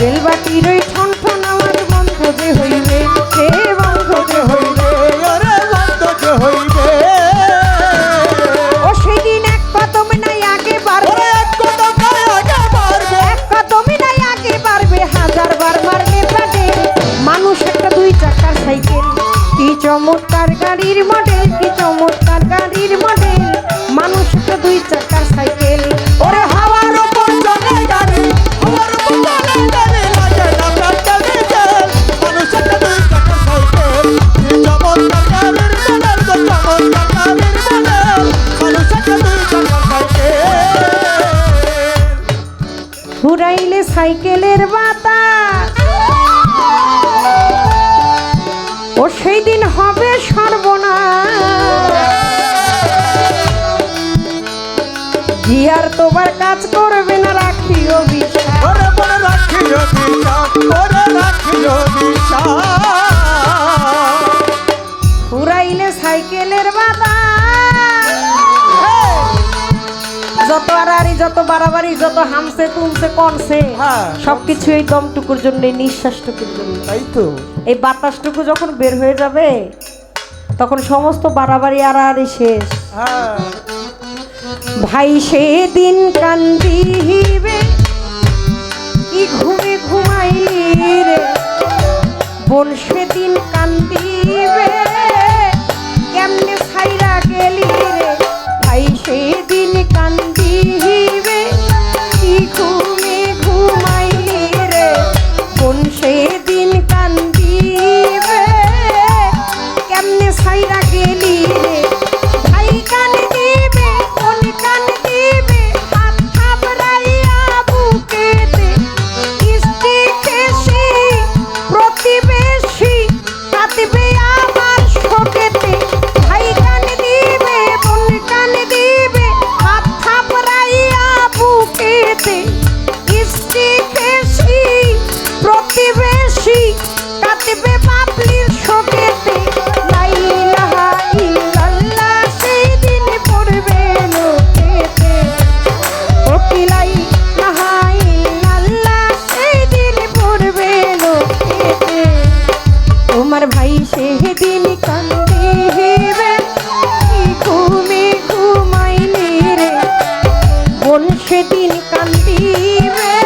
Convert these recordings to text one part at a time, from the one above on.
বেলবাটির ওই ঠন ঠন আমার বন্ধ যে হইবে। সে বন্ধ যে হইবে। ওরে বন্ধ যে হইবে। ও সেদিন এক কদম নাই আগে বাড়বে। এক কদম গায়ে আগে মারবে এক কদম নাই আগে বাড়বে। হাজার বার মারলে প্রাণে। মানুষ একটা দুই চাকার সাইকেল। কি চমৎকার গাড়ির মডেল কি চমৎকার গাড়ির মডেল ঘুরাইলে সাইকেলের বাতাস। ও সেই দিন হবে সর্বনাশ। তোমার কাজ করবে না রাখিও বিশ্বাস। ওরে রাখিও বিশ্বাস রাখিও বিশ্বাস। ঘুরাইলে সাইকেলের বাতাস। যত আড়াআড়ি যত বাড়াবাড়ি যত হামছে তুমছে কনছে হ্যাঁ। সবকিছু এই দমটুকুর জন্য নিঃশ্বাসটুকুর জন্য তাই তো। এই বাতাসটুকু যখন বের হয়ে যাবে তখন সমস্ত বাড়াবাড়ি আড়াআড়ি শেষ। হ্যাঁ। ভাই সেদিন কান্দিবে কি ঘুমে ঘুমাইলি রে? বোন সেদিন কান্দিবে কেমনে ছাইরা গেলি রে? ভাই সেদিন কান্দিবে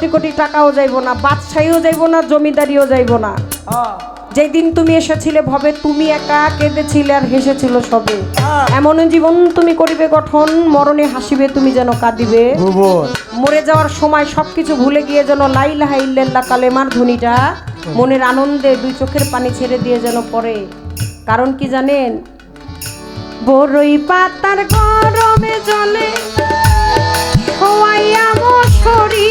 কোটি কোটি টাকাও যাইব না বাদশাহীও যাইব না জমিদারিও যাইব না। হ্যাঁ যেই দিন তুমি এসেছিলে ভবে তুমি একা কেঁদেছিলে আর হেসেছিল সবে। এমন জীবন তুমি করিবে গঠন মরণে হাসিবে তুমি যেন কাঁদিবে। মরে যাওয়ার সময় সবকিছু ভুলে গিয়ে যেন লাইলাহা ইল্লাল্লাহ কালেমার ধ্বনিটা মনের আনন্দে দুই চোখের পানি ছেড়ে দিয়ে যেন পড়ে। কারণ কি জানেন? বড়ই পাতার গরমে জলে খোয়াইয়া মশরি।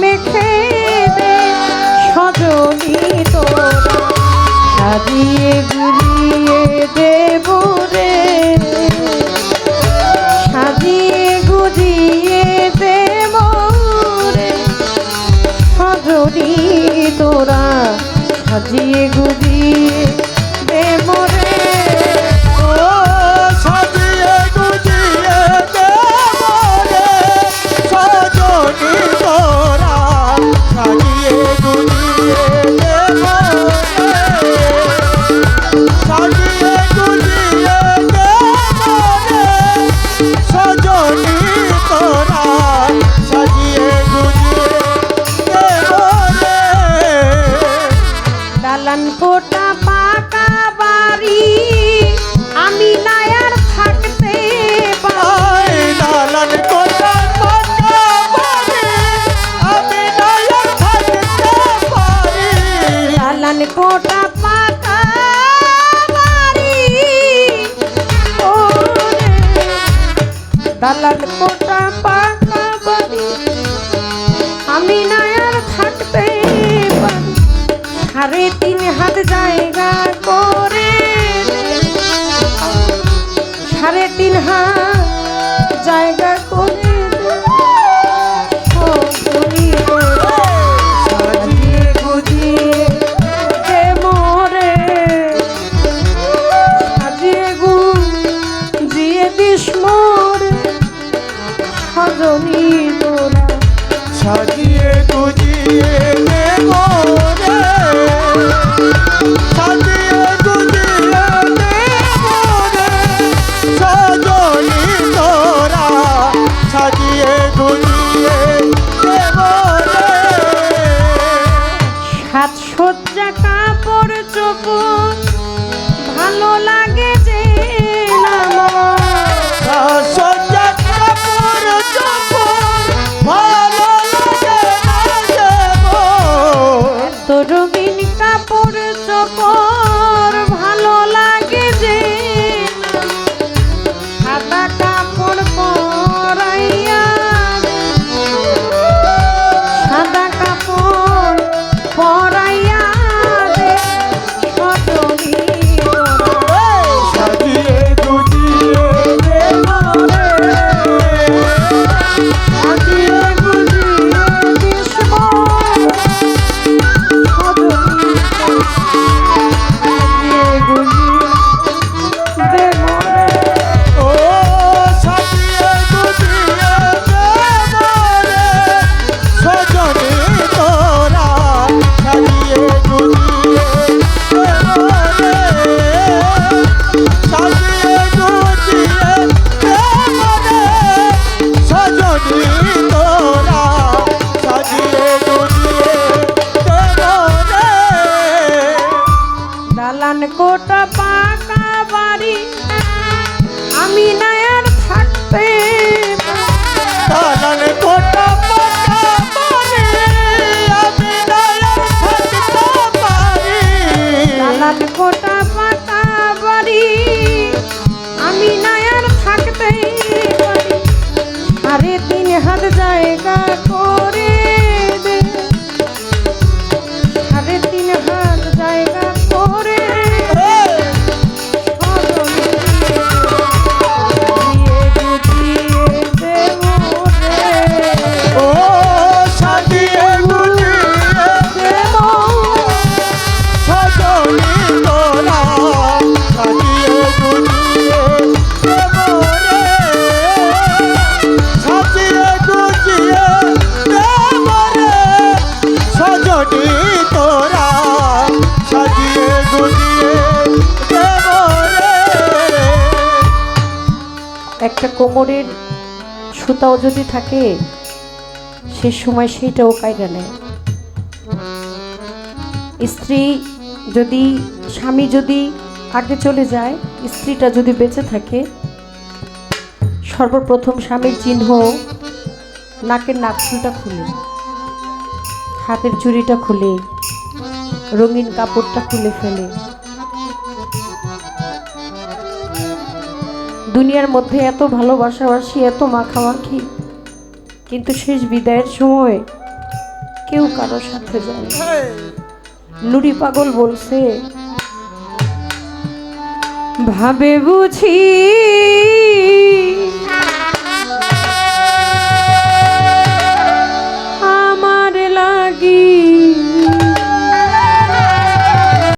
মেখে দে সজনী তোরা সাজিয়ে গুলিয়ে দেব দালান কোটা পাকা বাড়ি আমি নায়ার থাকতে দালান কোটা দালান কোটা পাকা বাড়ি দালান কোটা সাড়ে তিন হাত জায়গা করে। সাড়ে তিন হাত জায়গা করে। Yeah. こ。কোমরের সুতাও যদি থাকে, সে সময় সেইটাও কায়দা নেয়। স্ত্রী যদি, স্বামী যদি আগে চলে যায়, স্ত্রীটা যদি বেঁচে থাকে, সর্বপ্রথম স্বামীর চিহ্ন নাকের নাকশুলটা খুলে, হাতের চুড়িটা খুলে, রঙিন কাপড়টা খুলে ফেলে। দুনিয়ার মধ্যে এত ভালোবাসাবাসি এত মাখামাখি। কিন্তু শেষ বিদায়ের সময় কেউ কারও সাথে যায় নুরি পাগল বলছে ভাবে বুঝি